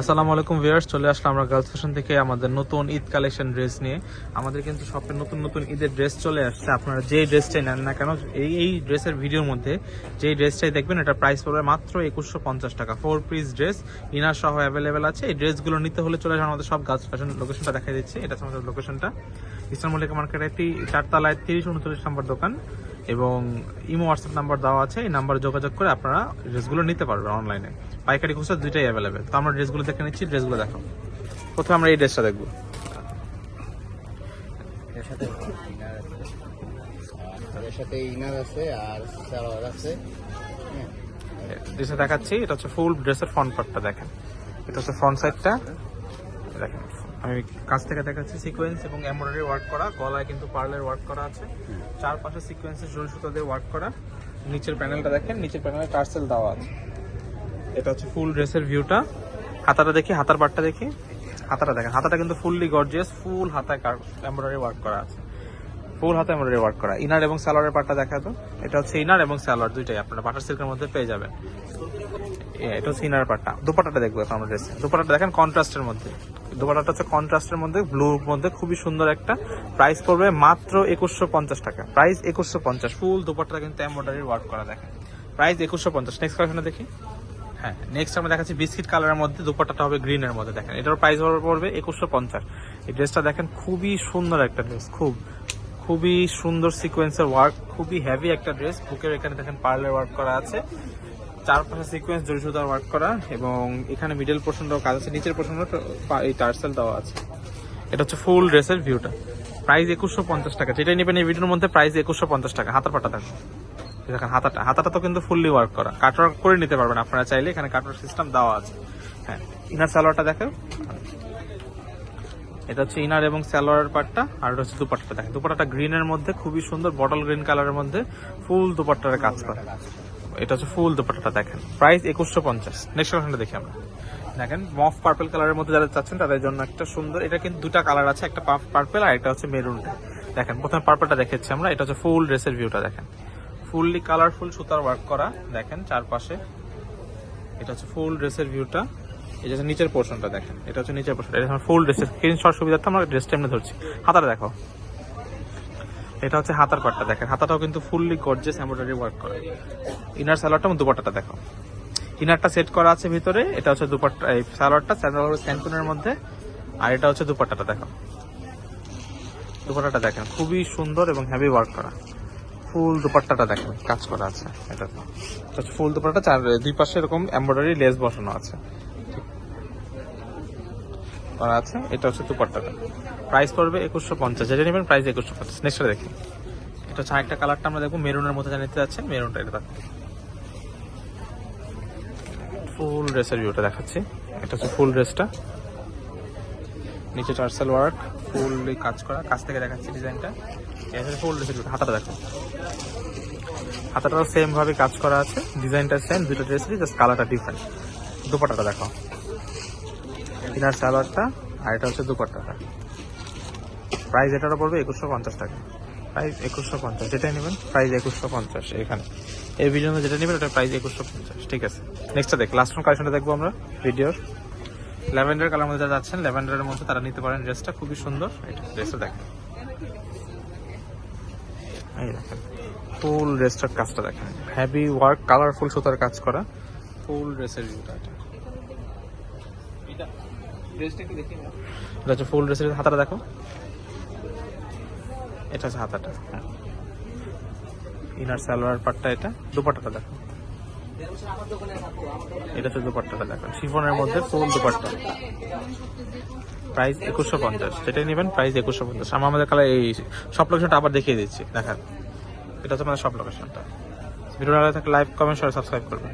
আসসালামু আলাইকুম ভিউয়ার্স, চলে আসলাম আমরা গার্লস ফ্যাশন থেকে আমাদের নতুন ঈদ কালেকশন ড্রেস নিয়ে। আমাদের কিন্তু শপে নতুন নতুন ঈদের ড্রেস চলে আসছে। আপনারা যেই ড্রেসটাই নেন না কেন, এই এই ড্রেসের ভিডিওর মধ্যে যেই ড্রেসটাই দেখবেন, এটা প্রাইস পড়বে মাত্র একুশশো পঞ্চাশ টাকা। ফোর পিস ড্রেস ইনার সহ অ্যাভেলেবেল আছে। এই ড্রেসগুলো নিতে হলে চলে আসুন আমাদের সব গার্লস ফ্যাশন লোকেশনটা দেখা দিচ্ছে। এটা আমাদের লোকেশনটা ইসলাম মার্কেটের একটি চারতলায় তিরিশ, উনচল্লিশ নম্বর দোকান। এবং ইমো হোয়াটসঅ্যাপ নাম্বার দেওয়া আছে। এই নাম্বারে যোগাযোগ করে আপনারা ড্রেসগুলো নিতে পারবেন অনলাইনে পাইকারি খুচরা দুইটাই অ্যাভেলেবেল তো আমরা ড্রেসগুলো দেখে নিচ্ছি ড্রেসগুলো দেখো প্রথমে আমরা এই ড্রেসটা দেখব। সাথে ইনার আছে। আর এর সাথে ইনার আছে আর সালোয়ার আছে। হ্যাঁ। ড্রেসে দেখাচ্ছি এটা হচ্ছে ফুল ড্রেসের ফ্রন্ট পার্টটা দেখেন। এটা হচ্ছে ফ্রন্ট সাইডটা দেখেন। আমি কাছ থেকে দেখাচ্ছি সিকোয়েন্স এবং এমব্রয়ডারি ওয়ার্ক করা, গলায় কিন্তু পার্লের ওয়ার্ক করা আছে। চারপাশে সিকোয়েন্সের জোল সুতো দিয়ে ওয়ার্ক করা। নিচের প্যানেলটা দেখেন, নিচের প্যানেলে টার্সেল দেওয়া আছে। এটা হচ্ছে ফুল ড্রেসের ভিউটা হাতাটা দেখি, হাতার পার্টটা দেখি। হাতাটা দেখেন, হাতাটা কিন্তু ফুললি গর্জিয়াস ফুল হাতায় এমব্রয়ডারি ওয়ার্ক করা আছে। ফুল হাতে এমব্রয়ডারি ওয়ার্ক করা। ইনার এবং সালোয়ারের পার্টটা দেখা তো? এটা হচ্ছে ইনার এবং সালোয়ার দুইটাই আপনারা বাটার সিল্কের মধ্যে পেয়ে যাবেন। এটা হচ্ছে ইনার পার্টটা দুপাটাটা দেখব এখন আমরা ড্রেসে দুপাটাটা দেখেন কন্ট্রাস্টের মধ্যে। দুপাটাটা হচ্ছে কন্ট্রাস্টের মধ্যে ব্লুর মধ্যে খুবই সুন্দর একটা প্রাইস পড়বে মাত্র একুশশো পঞ্চাশ টাকা। প্রাইস একুশশো পঞ্চাশ। ফুল দুপাটাটা কিন্তু এমব্রয়ডারি ওয়ার্ক করা দেখেন। প্রাইস একুশশো পঞ্চাশ। নেক্সট কালেকশনে দেখি? হ্যাঁ নেক্সট আমরা দেখাচ্ছি বিস্কিট কালারের মধ্যে দুপাট্টাটা হবে গ্রিনের মধ্যে। দেখেন এটার প্রাইস পড়বে একুশশো পঞ্চাশ। এই ড্রেসটা দেখেন খুবই সুন্দর একটা ড্রেস খুব। খুবই সুন্দর সিকোয়েন্সের ওয়ার্ক খুবই হেভি একটা ড্রেস বুকের এখানে দেখেন পার্লের ওয়ার্ক করা আছে। চারপাশে সিকোয়েন্স জড়ি সুতার ওয়ার্ক করা এবং এখানে মিডল পোর্শনটাও কাজ আছে, নিচের পোর্শনটা এই টার্সেল দেওয়া আছে। এটা হচ্ছে ফুল ড্রেসের ভিউটা প্রাইস একুশশো পঞ্চাশ টাকা। যেটাই নেবেন এই ভিডিওর মধ্যে প্রাইস একুশশো পঞ্চাশ টাকা। হাতার পাটা এই দেখেন হাতাটা। হাতাটা তো কিন্তু ফুললি ওয়ার্ক করা। কাটওয়ার্ক করে নিতে পারবেন আপনারা চাইলে। এখানে কাটওয়ার্ক সিস্টেম দেওয়া আছে। হ্যাঁ ইনার সালোয়ারটা দেখো এটা হচ্ছে ইনার এবং সালোয়ারের পার্টটা আর এটা হচ্ছে দুপাট্টাটা দেখেন, দুপাট্টাটা গ্রিনের মধ্যে, খুবই সুন্দর বটল গ্রিন কালারের মধ্যে ফুল দুপাট্টার কাজ করা। এটা হচ্ছে ফুল দুপাট্টাটা, দেখেন। প্রাইস একুশশো পঞ্চাশ। নেক্সট কালেকশনটা দেখি আমরা। দেখেন মফ পার্পল কালারের মধ্যে যারা চাচ্ছেন, তাদের জন্য একটা সুন্দর, এটা কিন্তু দুটা কালার আছে, একটা পার্পেল আর একটা হচ্ছে মেরুন দেখেন, প্রথমে পার্পলটা দেখেছি আমরা, এটা হচ্ছে ফুল ড্রেসের ভিউটা দেখেন। ফুললি কালারফুল সুতার ওয়ার্ক করা, দেখেন, চারপাশে। এটা হচ্ছে ফুল ড্রেসের ভিউটা এটা হচ্ছে নিচের পোর্শনটা দেখেন, এটা হচ্ছে নিচের পোর্শন এটা ফুল ড্রেসের স্ক্রিনশট সুবিধার্থে আমরা ড্রেসটা এমনি ধরছি। হাতাটা দেখো এটা হচ্ছে হাতার পাটটা দেখেন, হাতাটাও কিন্তু ফুললি গর্জেস এমব্রয়ডারি ওয়ার্ক করা। ইনার সালোয়ারটা এবং দুপাট্টাটা দেখো ইনারটা সেট করা আছে ভিতরে, এটা হচ্ছে দুপাট্টা, এই সালোয়ারটা সালোয়ার স্যান্টুনের মধ্যে, আর এটা হচ্ছে দুপাট্টাটা দেখো দুপাট্টাটা দেখেন, খুবই সুন্দর এবং হ্যাভি ওয়ার্ক করা। ফুল দুপাট্টাটা দেখেন, কাজ করা আছে এটা হচ্ছে ফুল দুপাট্টা, চার, দুই পাশে এরকম এমব্রয়ডারি লেস বসানো আছে। করা আছে, এটা হচ্ছে দুপাট্টাটা প্রাইস পড়বে একুশশো পঞ্চাশ। যেটা নেবেন প্রাইস একুশশো পঞ্চাশ। নেক্সটটা দেখি। এটা হচ্ছে আরেকটা কালারটা আমরা দেখব মেরুনের মধ্যে জানিতে যাচ্ছেন মেরুনটা এটা দেখো ফুল ড্রেসের ভিউটা দেখাচ্ছি। এটা হচ্ছে ফুল ড্রেসটা নিচে টার্সেল ওয়ার্ক ফুললি কাজ করা। কাছ থেকে দেখাচ্ছি ডিজাইনটা। ফুল ড্রেসের ভিউটা হাতাটা দেখো। হাতাটাও সেম ভাবে কাজ করা আছে। ডিজাইনটা সেম দুটো ড্রেসেরই জাস্ট কালারটা ডিফারেন্ট দুপাটাটা দেখো ইনার সালোয়ারটা আর এটা হচ্ছে দুপাটাটা প্রাইস এটারও পড়বে একুশশো পঞ্চাশ টাকা। প্রাইস একুশশো পঞ্চাশ, যেটাই নেবেন প্রাইস একুশশো পঞ্চাশ এখানে। এই ভিডিওতে যেটা নেবেন ওটা প্রাইস একুশশো পঞ্চাশ, ঠিক আছে? নেক্সটটা দেখ লাস্ট রুম কালেকশনটা দেখব আমরা ভিডিওর ল্যাভেন্ডার কালার মধ্যে যারা যাচ্ছেন ল্যাভেন্ডারের মধ্যে তারা নিতে পারেন ড্রেসটা খুবই সুন্দর। এটা ড্রেসটা দেখেন। এই দেখেন ফুল ড্রেসটার কাজটা দেখেন। হ্যাভি ওয়ার্ক কালারফুল সুতার কাজ করা। ফুল ড্রেসের ভিউটা এটা এটা হচ্ছে ফুল ড্রেসের হাতাটা দেখো। এটা হচ্ছে হাতাটা। ইনার সালোয়ার পাটটা এটা। দুপাট্টাটা দেখো। এটা হচ্ছে দুপাট্টাটা দেখো। শিফনের মধ্যে ফুল দুপাট্টা। প্রাইস একুশশো পঞ্চাশ। যেটাই নেবেন প্রাইস একুশশো পঞ্চাশ। আমি আমাদের কালার এই সব লোকেশনটা আবার দেখিয়ে দিচ্ছি। দেখান। এটা হচ্ছে আমাদের সব লোকেশনটা ভিডিও ভালো থাকলে লাইভ কমেন্ট সাবস্ক্রাইব করবেন।